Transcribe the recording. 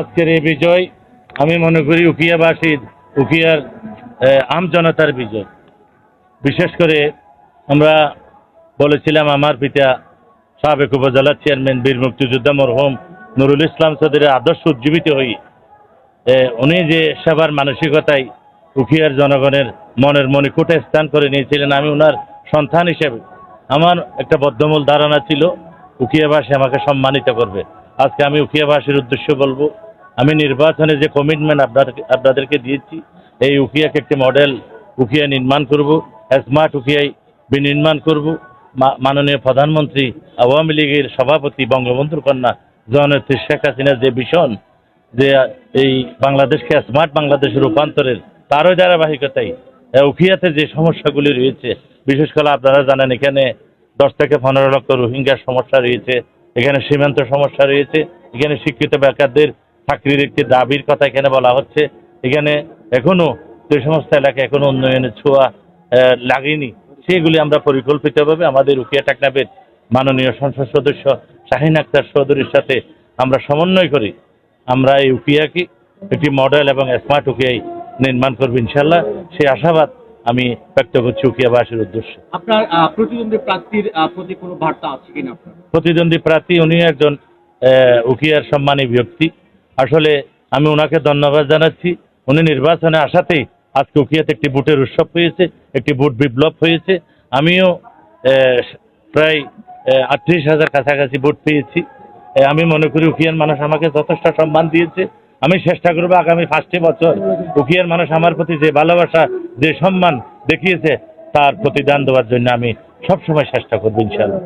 আজকের এই বিজয়, আমি মনে করি উকিয়াবাসীর, উকিয়ার আম জনতার বিজয়। বিশেষ করে আমরা বলেছিলাম আমার পিতা সাবেক উপজেলা চেয়ারম্যান বীর মুক্তিযোদ্ধা মরহুম নুরুল ইসলাম চৌধুরীর আদর্শ উজ্জীবিত হই। উনি যে সেবার মানসিকতায় উখিয়ার জনগণের মনের মণিকূটে স্থান করে নিয়েছিলেন, আমি ওনার সন্তান হিসেবে। আমার একটা বদ্ধমূল ধারণা ছিল, উকিয়াবাসী আমাকে সম্মানিত করবে। আজকে আমি উখিয়াবাসীর উদ্দেশ্য বলব, আমি নির্বাচনে যে কমিটমেন্ট আপনাদের আপনাদেরকে দিয়েছি, এই উখিয়াকে একটি মডেল উখিয়া নির্মাণ করব স্মার্ট উখিয়াই বিনির্মাণ করব। মাননীয় প্রধানমন্ত্রী, আওয়ামী লীগের সভাপতি, বঙ্গবন্ধুর কন্যা, জননেত্রী শেখ হাসিনার যে ভীষণ যে, এই বাংলাদেশকে স্মার্ট বাংলাদেশে রূপান্তরের তারও ধারাবাহিকতাই উখিয়াতে যে সমস্যাগুলি রয়েছে, বিশেষ করে আপনারা জানেন এখানে দশ থেকে পনেরো লক্ষ রোহিঙ্গার সমস্যা রয়েছে এখানে সীমান্ত সমস্যা রয়েছে। এখানে শিক্ষিত বেকারদের চাকরির একটি দাবির কথা এখানে বলা হচ্ছে। এখানে এখনও যে সমস্ত এলাকা এখনও উন্নয়নের ছোঁয়া লাগেনি, সেগুলি আমরা পরিকল্পিতভাবে আমাদের উকিয়া টাকনাবের মাননীয় সংসদ সদস্য শাহিন আক্তার চৌধুরীর সাথে আমরা সমন্বয় করি। আমরা এই উকিয়াকে একটি মডেল এবং স্মার্ট উকিয়াই নির্মাণ করব ইনশাল্লাহ সেই আশাবাদ আমি ব্যক্ত করছি উকিয়াবাসীর উদ্দেশ্যে। আপনার প্রতিদ্বন্দ্বী প্রার্থীর প্রতি কোনো বার্তা আছে কিনা প্রতিদ্বন্দ্বী প্রার্থী উনি একজন উকিয়ার সম্মানী ব্যক্তি। আসলে আমি ওনাকে ধন্যবাদ জানাচ্ছি। উনি নির্বাচনে আসাতেই আজকে উকিয়াতে একটি বুটের উৎসব হয়েছে একটি বুট বিপ্লব হয়েছে। আমিও প্রায় আটত্রিশ হাজার কাছাকাছি ভোট পেয়েছি। আমি মনে করি উকিয়ার মানুষ আমাকে যথেষ্ট সম্মান দিয়েছে। আমি চেষ্টা করব আগামী পাঁচটি বছর উকিয়ার মানুষ আমার প্রতি যে ভালোবাসা, যে সম্মান দেখিয়েছে, তার প্রতিদান দেওয়ার জন্য আমি সবসময় চেষ্টা করব ইনশাল্লাহ